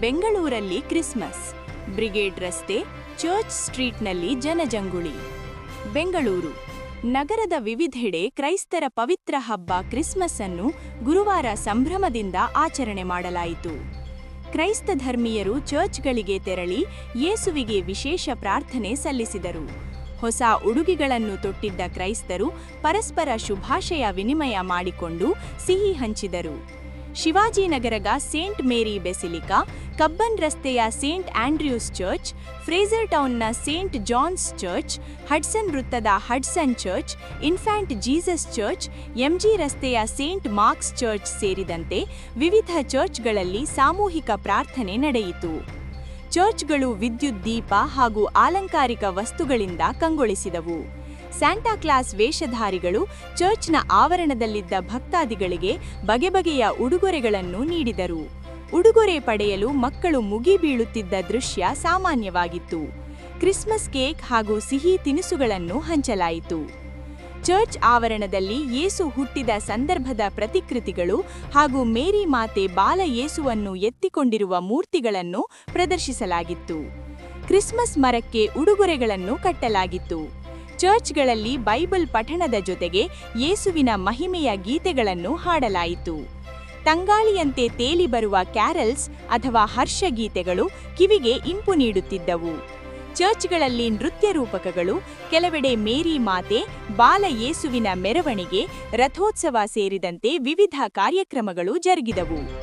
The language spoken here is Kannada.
ಬೆಂಗಳೂರಲ್ಲಿ ಕ್ರಿಸ್ಮಸ್. ಬ್ರಿಗೇಡ್ ರಸ್ತೆ, ಚರ್ಚ್ ಸ್ಟ್ರೀಟ್ನಲ್ಲಿ ಜನಜಂಗುಳಿ. ಬೆಂಗಳೂರು. ನಗರದ ವಿವಿಧೆಡೆ ಕ್ರೈಸ್ತರ ಪವಿತ್ರ ಹಬ್ಬ ಕ್ರಿಸ್ಮಸ್ ಅನ್ನು ಗುರುವಾರ ಸಂಭ್ರಮದಿಂದ ಆಚರಣೆ ಮಾಡಲಾಯಿತು. ಕ್ರೈಸ್ತ ಧರ್ಮೀಯರು ಚರ್ಚ್ಗಳಿಗೆ ತೆರಳಿ ಯೇಸುವಿಗೆ ವಿಶೇಷ ಪ್ರಾರ್ಥನೆ ಸಲ್ಲಿಸಿದರು. ಹೊಸ ಉಡುಗೆಗಳನ್ನು ತೊಟ್ಟಿದ್ದ ಕ್ರೈಸ್ತರು ಪರಸ್ಪರ ಶುಭಾಶಯ ವಿನಿಮಯ ಮಾಡಿಕೊಂಡು ಸಿಹಿ ಹಂಚಿದರು. ಶಿವಾಜಿನಗರದ ಸೇಂಟ್ ಮೇರಿ ಬೆಸಿಲಿಕಾ, ಕಬ್ಬನ್ ರಸ್ತೆಯ ಸೇಂಟ್ ಆಂಡ್ರ್ಯೂಸ್ ಚರ್ಚ್ ಫ್ರೇಜರ್ ಟೌನ್ನ ಸೇಂಟ್ ಜಾನ್ಸ್ ಚರ್ಚ್, ಹಡ್ಸನ್ ವೃತ್ತದ Hudson Church, Infant Jesus Church, MG ರಸ್ತೆಯ ಸೇಂಟ್ ಮಾರ್ಕ್ಸ್ ಚರ್ಚ್ ಸೇರಿದಂತೆ ವಿವಿಧ ಚರ್ಚ್ಗಳಲ್ಲಿ ಸಾಮೂಹಿಕ ಪ್ರಾರ್ಥನೆ ನಡೆಯಿತು. ಚರ್ಚ್ಗಳು ವಿದ್ಯುತ್ ದೀಪ ಹಾಗೂ ಆಲಂಕಾರಿಕ ವಸ್ತುಗಳಿಂದ ಕಂಗೊಳಿಸಿದವು. ಸ್ಯಾಂಟಾ ಕ್ಲಾಸ್ ವೇಷಧಾರಿಗಳು ಚರ್ಚ್ನ ಆವರಣದಲ್ಲಿದ್ದ ಭಕ್ತಾದಿಗಳಿಗೆ ಬಗೆ ಬಗೆಯ ಉಡುಗೊರೆಗಳನ್ನು ನೀಡಿದರು. ಉಡುಗೊರೆ ಪಡೆಯಲು ಮಕ್ಕಳು ಮುಗಿಬೀಳುತ್ತಿದ್ದ ದೃಶ್ಯ ಸಾಮಾನ್ಯವಾಗಿತ್ತು. ಕ್ರಿಸ್ಮಸ್ ಕೇಕ್ ಹಾಗೂ ಸಿಹಿ ತಿನಿಸುಗಳನ್ನು ಹಂಚಲಾಯಿತು. ಚರ್ಚ್ ಆವರಣದಲ್ಲಿ ಯೇಸು ಹುಟ್ಟಿದ ಸಂದರ್ಭದ ಪ್ರತಿಕೃತಿಗಳು ಹಾಗೂ ಮೇರಿ ಮಾತೆ ಬಾಲ ಯೇಸುವನ್ನು ಎತ್ತಿಕೊಂಡಿರುವ ಮೂರ್ತಿಗಳನ್ನು ಪ್ರದರ್ಶಿಸಲಾಗಿತ್ತು. ಕ್ರಿಸ್ಮಸ್ ಮರಕ್ಕೆ ಉಡುಗೊರೆಗಳನ್ನು ಕಟ್ಟಲಾಗಿತ್ತು. ಚರ್ಚ್ಗಳಲ್ಲಿ ಬೈಬಲ್ ಪಠಣದ ಜೊತೆಗೆ ಯೇಸುವಿನ ಮಹಿಮೆಯ ಗೀತೆಗಳನ್ನು ಹಾಡಲಾಯಿತು. ತಂಗಾಳಿಯಂತೆ ತೇಲಿ ಬರುವ ಕ್ಯಾರಲ್ಸ್ ಅಥವಾ ಹರ್ಷಗೀತೆಗಳು ಕಿವಿಗೆ ಇಂಪು ನೀಡುತ್ತಿದ್ದವು. ಚರ್ಚ್ಗಳಲ್ಲಿ ನೃತ್ಯ ರೂಪಕಗಳು, ಕೆಲವೆಡೆ ಮೇರಿ ಮಾತೆ, ಬಾಲ ಯೇಸುವಿನ ಮೆರವಣಿಗೆ, ರಥೋತ್ಸವ ಸೇರಿದಂತೆ ವಿವಿಧ ಕಾರ್ಯಕ್ರಮಗಳು ಜರುಗಿದವು.